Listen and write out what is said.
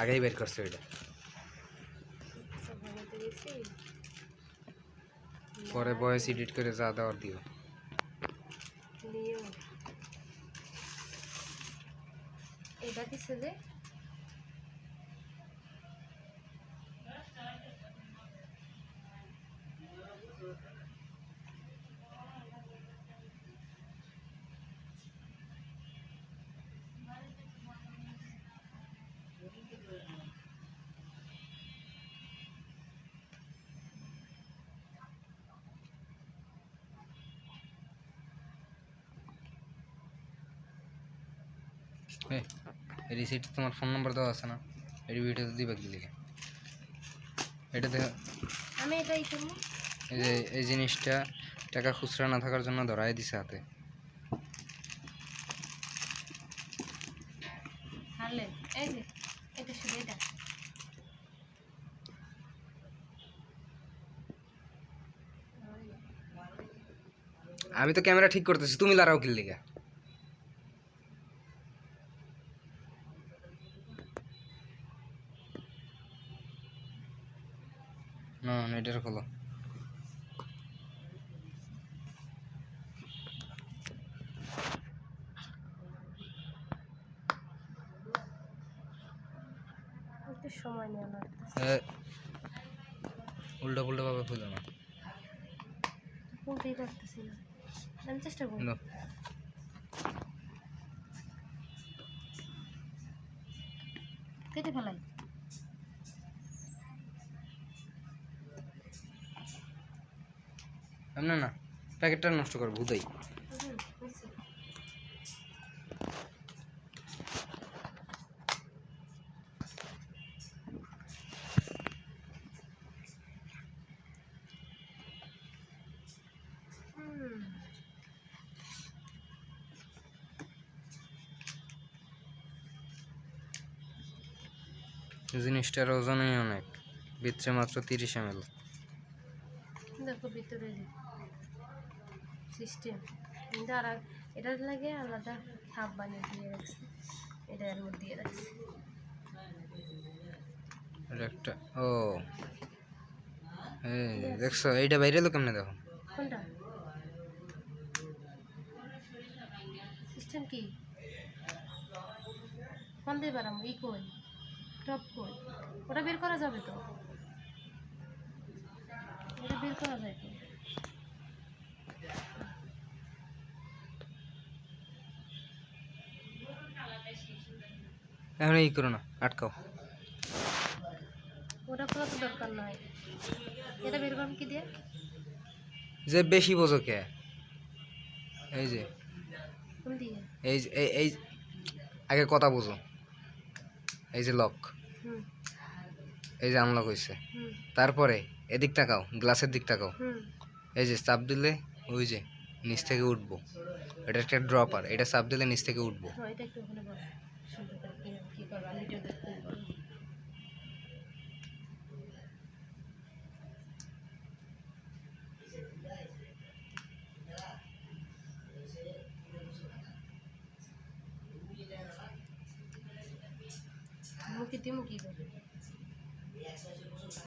আগেই বের করছে ওইটা। পরে বয়স এডিট করে যা দেওয়ার দিও। এটা কি যে রিসিট তোমার ফোন নাম্বার দেওয়া আছে না এই ভিডিওতে দিবা কি লিখে? এটা দেখো। আমি এটাই করব। এই যে এই জিনিসটা টাকা খুচরা না থাকার জন্য ধরাই দিছে হাতে। হারলে এই যে এটা শুধু এটা। আমি তো ক্যামেরা ঠিক করতেছি তুমি লারাও কি লিখে? না নেটের খোলো। সময় নেওয়া লাগতেছে উল্টো পুল্টো ভাবে খুলো না। বলতেই পারতেছি না। আমি চেষ্টা করব। কেটে ফেলাই। এমনি না প্যাকেটটা নষ্ট করব ভূতাই। জিনিসটার ওজনই অনেক। ভিতরে মাত্র তিরিশ এম দেখো ভিতরে সিস্টেম। কিন্তু আর এটার লাগে আলাদা খাপ বানিয়ে দিয়ে রাখছি। এটা এর মধ্যে দিয়ে রাখছি। একটা ও। এই দেখছ এইটা বাইরে এলো কেমনে দেখো? কোনটা? সিস্টেম কি? কোন দিয়ে বাড়াম ই কই? টপ কই? ওটা বের করা যাবে তো? বের করা যায় এখন এই করো না আটকাও। ওটা পুরো তো দরকার নয় এটা বের করুন কি দিয়ে? যে বেশি বোঝো কে? এই যে। এই যে- এই এই আগে কথা বোঝো। এই যে লক হুম। এই যে হয়েছে হুম। তারপরে এদিক তাকাও গ্লাসের দিক তাকাও। এই যে চাপ দিলে ওই যে নিচ থেকে উঠবো। এটা একটা ড্রপার এটা চাপ দিলে নিচ থেকে উঠবো। মুখে দিয়ে মুখি 颜色就不一样。